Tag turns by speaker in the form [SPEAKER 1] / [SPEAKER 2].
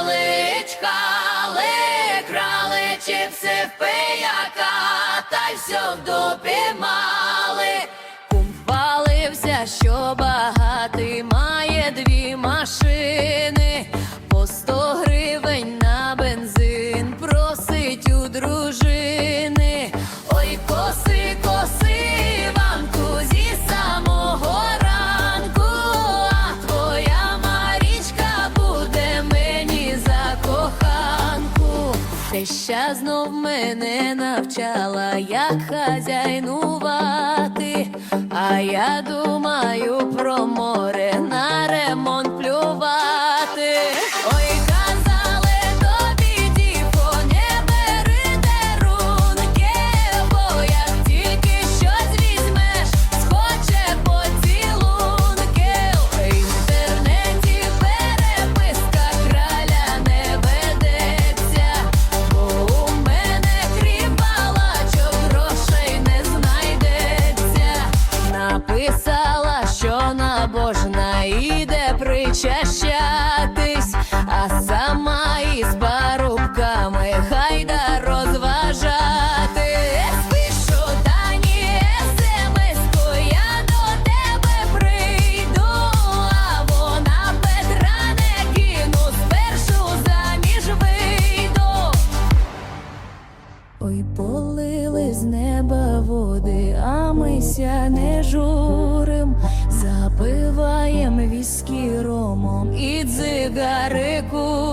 [SPEAKER 1] брехали, крали чипси в пияка, та й все в дупі мали. Кум хвалився, що багатий Теща знов мене навчала, як хазяйнувати, а я думаю про море набожна іде причащатись, а сама із парубками хайда розважати. Спішу дані смс-ку, я до тебе прийду, вона Петра не кину, спершу заміж вийду. Ой, полили з неба води, а мися не журим, Запиваем виски ромом и цигареку.